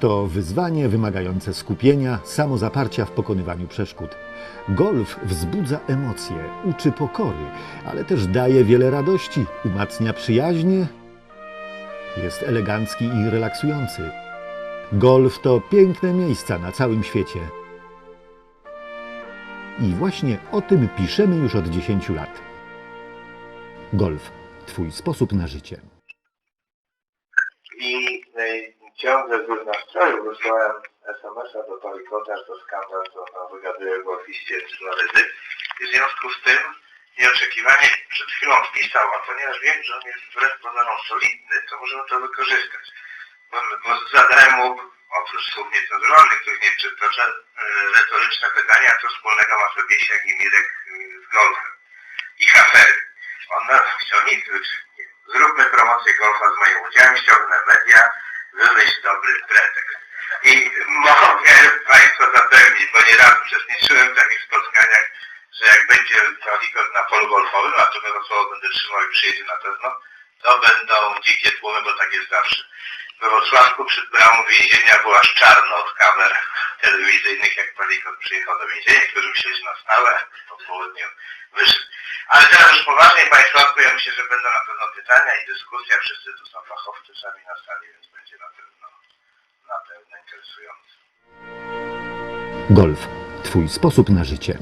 to wyzwanie wymagające skupienia, samozaparcia w pokonywaniu przeszkód. Golf wzbudza emocje, uczy pokory, ale też daje wiele radości, umacnia przyjaźnie, jest elegancki i relaksujący. Golf to piękne miejsca na całym świecie. I właśnie o tym piszemy już od 10 lat. Golf. Twój sposób na życie. I ciągle był nastroju, wysłałem SMS-a do Palikota, że to skandal, co tam wygaduje o golfiście Florydy. I w związku z tym nieoczekiwanie przed chwilą wpisał, a ponieważ wiem, że on jest wbrew pozorom solidny, to możemy to wykorzystać. Bo, bo zadałem mu, oprócz słów niecenzuralnych, których nie przytoczę, y, retoryczne pytania, co wspólnego ma Sobiesiak i Mirek y, z golfem. Ich afery. On nas chciał nic, zróbmy promocję golfa z moim udziałem, ściągnę media, wymyśl dobry pretekst. I mogę Państwa zapewnić, bo nieraz uczestniczyłem w takich spotkaniach, że jak będzie Kalikot na polu golfowym, a to za słowo będę trzymał i przyjedzie na pewno, to będą dzikie tłumy, bo tak jest zawsze. We Wrocławku przed bramą więzienia było aż czarno od kamer telewizyjnych, jak Palikot przyjechał do więzienia, którzy myśleli, na stałe po południu wyszedł. Poważnie Państwo, ja myślę, że będą na pewno pytania i dyskusja, wszyscy tu są fachowcy sami na sali, więc będzie na pewno, na pewno interesujące. Golf. Twój sposób na życie.